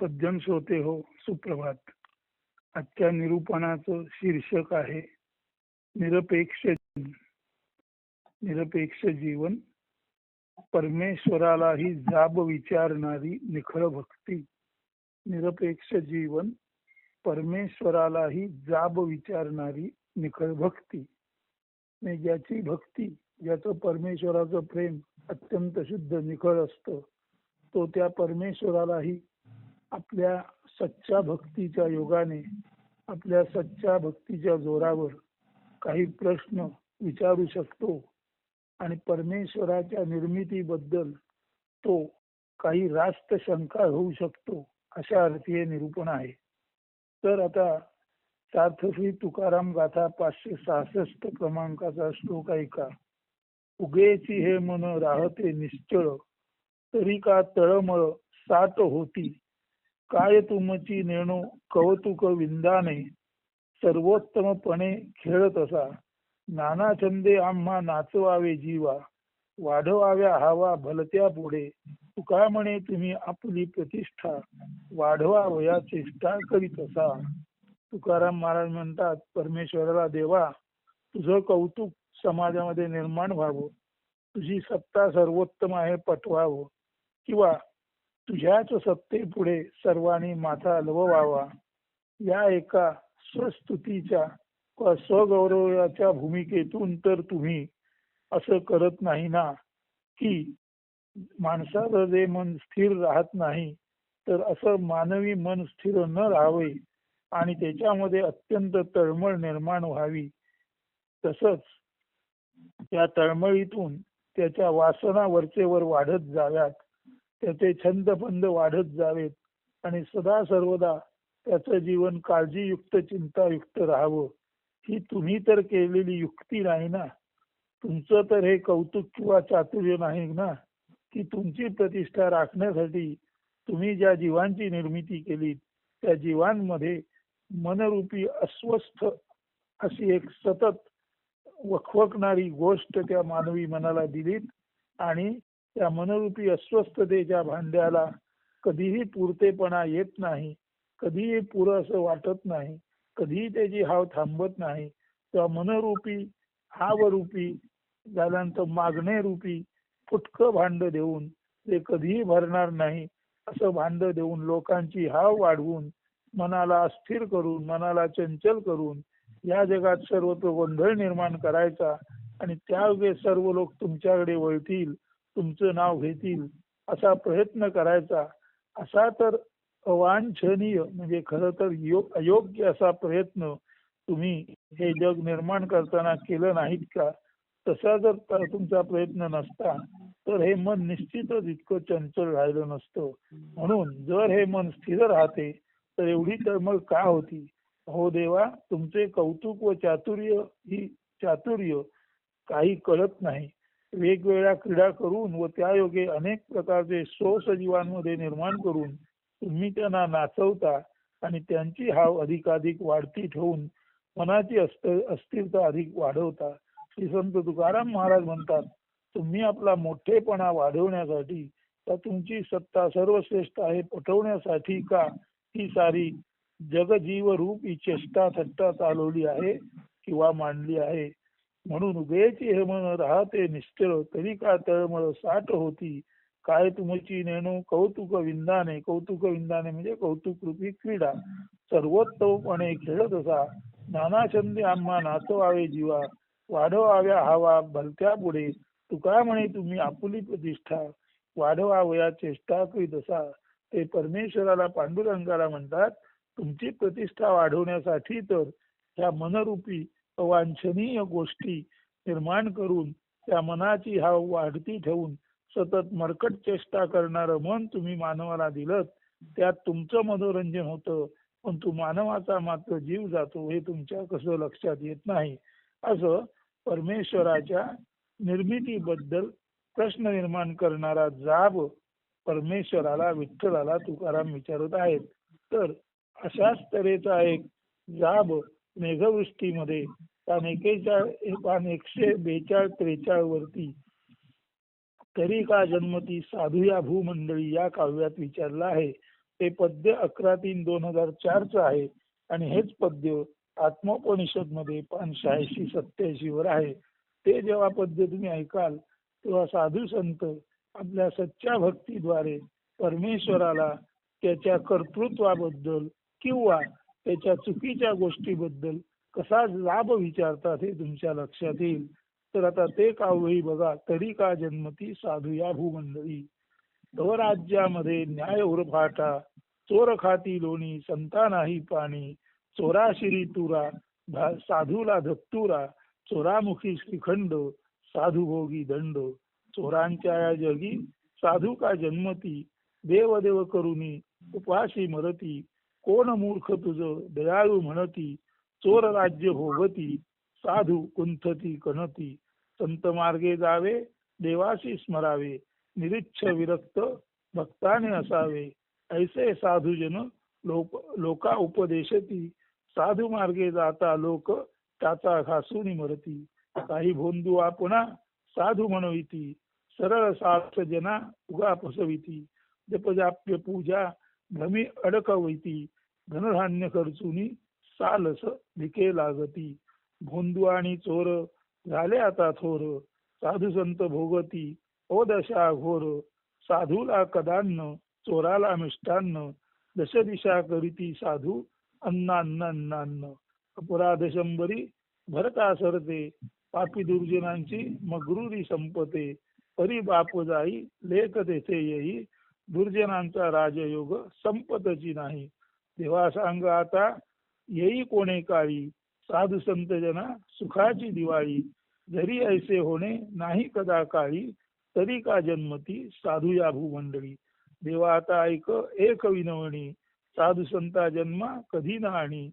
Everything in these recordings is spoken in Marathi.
सज्जन श्रोते हो सुप्रभात. आजच्या निरूपणाचं शीर्षक आहे निरपेक्ष निरपेक्ष जीवन परमेश्वरालाही जाब विचारणारी निखळ भक्ती. निरपेक्ष जीवन परमेश्वरालाही जाब विचारणारी निखळ भक्ती. आणि ज्याची भक्ती ज्याचं परमेश्वराचं प्रेम अत्यंत शुद्ध निखळ असतं तो त्या परमेश्वरालाही आपल्या सच्च्या भक्तीच्या योगाने आपल्या सच्च्या भक्तीच्या जोरावर काही प्रश्न विचारू शकतो आणि परमेश्वराच्या निर्मितीबद्दल तो काही रास्त शंका होऊ शकतो अशा अर्थी हे निरूपण आहे. तर आता सार्थश्री तुकाराम गाथा पाचशे सहासष्ट क्रमांकाचा श्लोक ऐका. उगेची हे मन राहते निश्चळ तरी का तळमळ सात होती काय तुमची नेणू कौतुक विंदाने सर्वोत्तमपणे खेळत असा. नाना छंदे आम्हा नाचवावे जीवा. वाढवाव्या हवा भलत्या पुढे. तुका म्हणे तुम्ही आपली प्रतिष्ठा वाढवा वया चेष्टा करीत असा. तुकाराम महाराज म्हणतात परमेश्वराला देवा तुझं कौतुक समाजामध्ये निर्माण व्हावं. तुझी सत्ता सर्वोत्तम आहे पटवावं. किंवा तुझ्याच सत्तेपुढे सर्वांनी माथा लववावा या एका स्वस्तुतीच्या व स्वगौरवाच्या भूमिकेतून तर तुम्ही असं करत नाही ना? की माणसाचं जे मन स्थिर राहत नाही तर असं मानवी मन स्थिर न राहावे आणि त्याच्यामध्ये अत्यंत तळमळ निर्माण व्हावी. तसंच त्या तळमळीतून त्याच्या वासना वरचेवर वाढत जाव्यात. त्याचे छंदपंद वाढत जावेत. आणि सदा सर्वदा त्याचं जीवन काळजीयुक्त चिंतायुक्त राहावं. ही तुम्ही तर केलेली युक्ती नाही ना? तुमचं तर हे कौतुक किंवा चातुर्य नाही ना? की तुमची प्रतिष्ठा राखण्यासाठी तुम्ही ज्या जीवांची निर्मिती केली त्या जीवांमध्ये मनरूपी अस्वस्थ अशी एक सतत वखवकणारी गोष्ट त्या मानवी मनाला दिलीत आणि त्या मनरूपी अस्वस्थतेच्या भांड्याला कधीही पुरतेपणा येत नाही कधीही पुरं असं वाटत नाही कधीही त्याची हाव थांबत नाही त्या मनरूपी हावरूपी झाल्यानंतर मागणे रूपी फुटकं भांड देऊन ते कधीही भरणार नाही असं भांड देऊन लोकांची हाव वाढवून मनाला अस्थिर करून मनाला चंचल करून या जगात सर्वत्र गोंधळ निर्माण करायचा आणि त्यावेळेस सर्व लोक तुमच्याकडे वळतील तुमचं नाव घेतील असा प्रयत्न करायचा. असा तर अवांछनीय म्हणजे खरं तर योग अयोग्य असा प्रयत्न तुम्ही हे जग निर्माण करताना केलं नाहीत का? तसा जर तुमचा प्रयत्न नसता तर हे मन निश्चितच इतकं चंचल राहिलं नसतं. म्हणून जर हे मन स्थिर राहते तर एवढी तळमळ का होती? हो देवा तुमचे कौतुक व चातुर्य ही चातुर्य काही कळत नाही. वेगवेगळ्या क्रीडा करून व त्या योगे अनेक प्रकारचे स्वसजीवांमध्ये निर्माण करून तुम्ही त्यांना नाचवता आणि त्यांची हाव अधिकाधिक वाढती ठेवून मनाची अस्थिरता अधिक वाढवता. श्री संत तुकाराम महाराज म्हणतात तुम्ही आपला मोठेपणा वाढवण्यासाठी तर तुमची सत्ता सर्वश्रेष्ठ आहे पटवण्यासाठी का ही सारी जगजीव रूप ही चेष्टा थट्टा चालवली आहे किंवा मांडली आहे? म्हणून उभेची हे मन राहते निश्चळ तरी का तळमळ साठ होती? काय तुमची नेणू? कौतुक विंदाने कौतुक विंदाने म्हणजे कौतुक रूपी क्रीडा. सर्वोत्तमपणे खेळत असा. नाना छंदी आम्हा नाचवावे जीवा. वाढवाव्या हवा भलत्या पुढे. तुका म्हणे तुम्ही आपुली प्रतिष्ठा. वाढवावया चेष्टा करीत असा. ते परमेश्वराला पांडुरंगाला म्हणतात तुमची प्रतिष्ठा वाढवण्यासाठी तर ह्या मनरूपी अवांछनीय गोष्टी निर्माण करून त्या मनाची हाव वाढती ठेवून सतत मरकट चेष्टा करणारं मन तुम्ही मानवाला दिलं त्यात तुमचं मनोरंजन होतं पण तू मानवाचा मात्र जीव जातो हे तुमच्या कसं लक्षात येत नाही? असं परमेश्वराच्या निर्मितीबद्दल प्रश्न निर्माण करणारा जाब परमेश्वराला विठ्ठलाला तुकाराम विचारत आहेत. तर अशाच तऱ्हेचा एक जाब मेघवृष्टीमध्ये एकशे बेचाळ त्रेचाळ वरती तरी का जन्मती साधू या भूमंडळी या काव्यात विचारलं आहे. ते पद्य अकरा तीन दोन हजार चारच आहे आणि हेच पद्य आत्मोपनिषदमध्ये पान शहाऐंशी सत्याऐंशी वर आहे. ते जेव्हा पद्य तुम्ही ऐकाल तेव्हा साधू संत आपल्या सच्च्या भक्तीद्वारे परमेश्वराला त्याच्या कर्तृत्वाबद्दल किंवा त्याच्या चुकीच्या गोष्टीबद्दल कसा लाभ विचारतात हे तुमच्या लक्षात येईल. तर आता ते कावळी बघा. तरी का जन्मती साधू या भूमंडळी? राज्यामध्ये न्याय उरफाटा चोर खाती लोणी संता नाही पाणी चोराशिरी तुरा साधूला धत्तुरा चोरामुखी श्रीखंड साधू भोगी दंड. चोरांच्या या जगी साधू का जन्मती? देव देव करुनी उपाशी मरती कोण मूर्ख तुझ? दयाळू म्हणती चोर राज्य भोगती साधू कुंथती कणती संत मार्गे जावे देवाशी स्मरावे निरीच्छ विरक्त भक्ताने असावे. ऐसे साधूजन लोक लोका उपदेशती. साधू मार्गे जाता लोक त्याचा घासून मरती. काही भोंदू आपणा साधू म्हणविती सरळ सार्थ जना उगा फसविती. जपजाप्य पूजा भ्रमी अडकविती. धनधान्य खर्चुनी सालस भिके लागती. भोंदू आणि चोर झाले आता थोर. साधू संत भोगती ओ दशा घोर. साधूला कदान्न चोराला मिष्टान्न. दश दिशा करीती साधू अन्नान्नान्नान्न. अपराध शंभरी भरता सरते पापी दुर्जनांची मगरुरी संपते. परी बाप जाई लेख तेथे येई. दुर्जनांचा राजयोग संपतची नाही. देवा सांग आता येई कोणे काळी साधू संत जना सुखाची दिवाळी जरी ऐसे होणे नाही कदा काळी तरी का जन्मती साधू या भूमंडळी. देवा आता ऐक एक विनवणी साधू संता जन्मा कधी ना आणि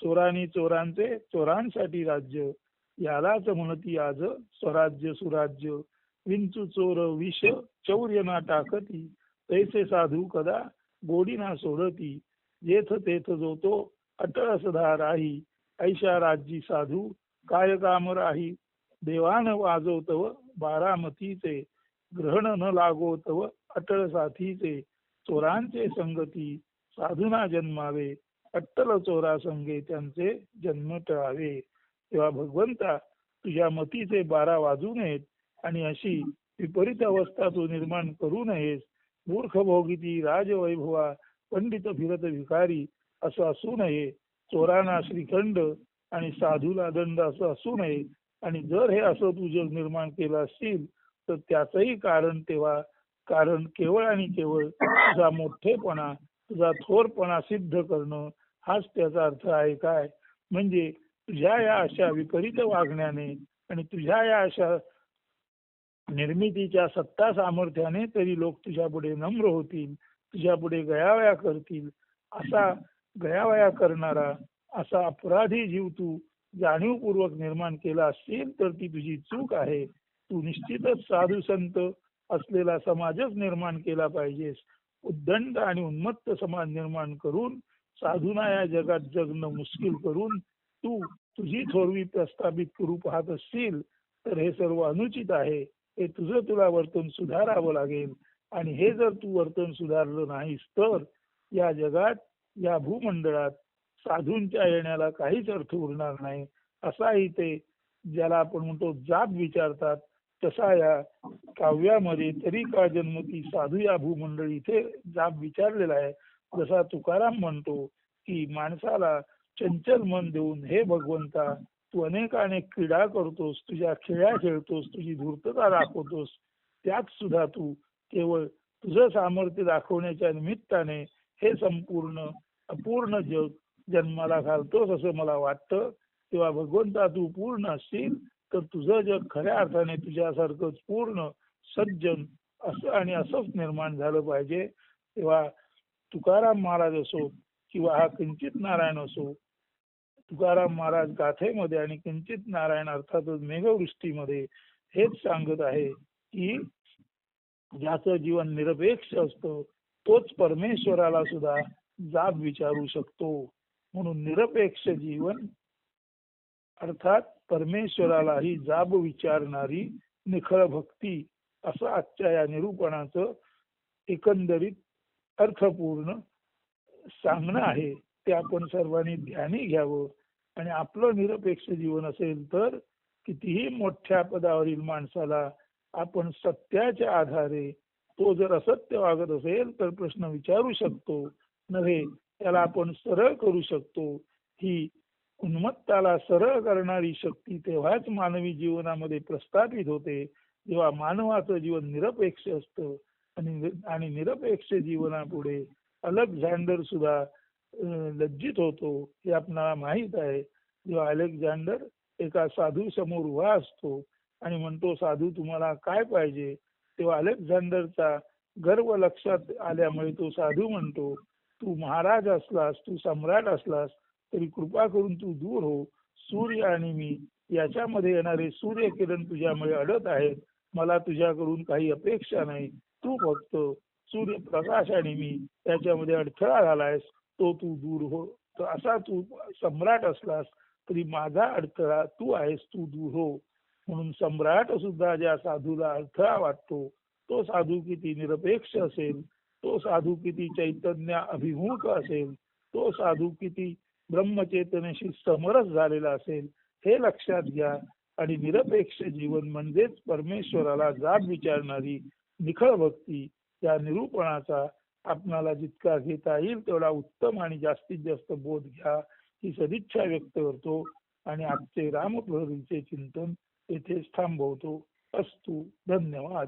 चोरानी चोरांचे चोरांसाठी राज्य यालाच म्हणती आज स्वराज्य सुराज्य विंचू चोर विष चौर्य ना टाकती तैसे साधू कदा गोडी ना सोडती जेथ तेथ जो तो अटळ सदा राही ऐशा राज्य साधू काय काम राही? देवान वाजवतव बारामतीचे ग्रहण न लागोतव अटळ साथीचे चोरांचे संगती साधूना जन्मावे अट्टल चोरा संगे त्यांचे जन्म टळावे. तेव्हा भगवंता तुझ्या मतीचे बारा वाजू नयेत आणि अशी विपरीत अवस्था तू निर्माण करू नयेस. मूर्ख भोगिती राजवैभवा पंडित फिरत विकारी असं असू नये. चोरांना श्रीखंड आणि साधूला दंड असं असू नये. आणि जर हे असं तू जग निर्माण केलं असतील तर त्याचंही कारण तेव्हा कारण केवळ आणि केवळ तुझा मोठेपणा तुझा थोरपणा सिद्ध करणं हाच त्याचा अर्थ आहे काय? म्हणजे तुझ्या या अशा विपरीत वागण्याने आणि तुझ्या या अशा निर्मितीच्या सत्ता सामर्थ्याने तरी लोक तुझ्या पुढे नम्र होतील. तुझ्या पुढे गयावया करतील. असा गयावया करणारा असा अपराधी जीव तू जाणीवपूर्वक निर्माण केला असेल तर ती तुझी चूक आहे. तू निश्चितच साधू संत असलेला समाजच निर्माण केला पाहिजेस. उद्दंड आणि उन्मत्त समाज निर्माण करून साधूना या जगात जगणं मुश्किल करून तू तुझी थोरवी प्रस्थापित करू पाहत असशील तर हे सर्व अनुचित आहे. हे तुझं तुला वर्तन सुधारावं लागेल. आणि हे जर तू वर्तन सुधारलं नाहीस तर या जगात या भूमंडळात साधूंच्या येण्याला काहीच अर्थ उरणार नाही. असाही ते ज्याला आपण म्हणतो जात विचारतात तसा या काव्यामध्ये तरी का जन्मती साधू या भूमंडळी इथे जाब विचारलेला आहे? जसा तुकाराम म्हणतो की माणसाला चंचल मन देऊन हे भगवंता तू अनेकाने क्रीडा करतोस तुझ्या खेळ्या खेळतोस तुझी धूर्तता दाखवतोस त्यात सुद्धा तू केवळ तुझं सामर्थ्य दाखवण्याच्या निमित्ताने हे संपूर्ण अपूर्ण जग जन्माला घालतोस असं मला वाटतं. तेव्हा भगवंता तू पूर्ण असशील तर तुझं जग खऱ्या अर्थाने तुझ्यासारखंच पूर्ण सज्जन असं आणि असंच निर्माण झालं पाहिजे. तेव्हा तुकाराम महाराज असो किंवा हा किंचित नारायण असो तुकाराम महाराज गाथेमध्ये आणि किंचित नारायण अर्थातच मेघवृष्टीमध्ये हेच सांगत आहे की ज्याचं जीवन निरपेक्ष असतं तोच परमेश्वराला सुद्धा जाब विचारू शकतो. म्हणून निरपेक्ष जीवन अर्थात परमेश्वरालाही जाब विचारणारी निखळ भक्ती असं आजच्या या निरूपणाचं एकंदरीत अर्थपूर्ण सांगणं आहे. ते आपण सर्वांनी ध्यानी घ्यावं. आणि आपलं निरपेक्ष जीवन असेल तर कितीही मोठ्या पदावरील माणसाला आपण सत्याच्या आधारे तो जर असत्य वागत असेल तर प्रश्न विचारू शकतो. नव्हे त्याला आपण सरळ करू शकतो. ही उन्मत्ताला सरळ करणारी शक्ती तेव्हाच मानवी जीवनामध्ये प्रस्थापित होते जेव्हा मानवाचं जीवन निरपेक्ष असतं आणि आणि निरपेक्ष जीवनापुढे अलेक्झांडर सुद्धा लज्जित होतो. हे आपणाला माहीत आहे. जेव्हा अलेक्झांडर एका साधू समोर उभा असतो आणि म्हणतो साधू तुम्हाला काय पाहिजे? तेव्हा अलेक्झांडरचा गर्व लक्षात आल्यामुळे तो साधू म्हणतो तू महाराज असलास तू सम्राट असलास तरी कृपा करून तू दूर हो. सूर्य आणि मी याच्यामध्ये येणारे सूर्य किरण तुझ्यामुळे अडत आहेत. मला तुझ्याकडून काही अपेक्षा नाही. तू फक्त सूर्यप्रकाश आणि मी याच्यामध्ये अडथळा झालायस तो तू दूर हो. तर असा तू सम्राट असलास तरी माझा अडथळा तू आहेस तू दूर हो. म्हणून सम्राट सुद्धा ज्या साधूला अडथळा वाटतो तो साधू किती निरपेक्ष असेल तो साधू किती चैतन्य अभिमुख असेल तो साधू किती ब्रह्मचेतनेशी समरस झालेला असेल हे लक्षात घ्या. आणि निरपेक्ष जीवन म्हणजेच परमेश्वराला जाब विचारणारी निखळ भक्ती. या निरूपणाचा आपणाला जितका घेता येईल तेवढा उत्तम आणि जास्तीत जास्त बोध घ्या ही सदिच्छा व्यक्त करतो. आणि आजचे रामप्रहरीचे चिंतन येथेच थांबवतो अस्तु धन्यवाद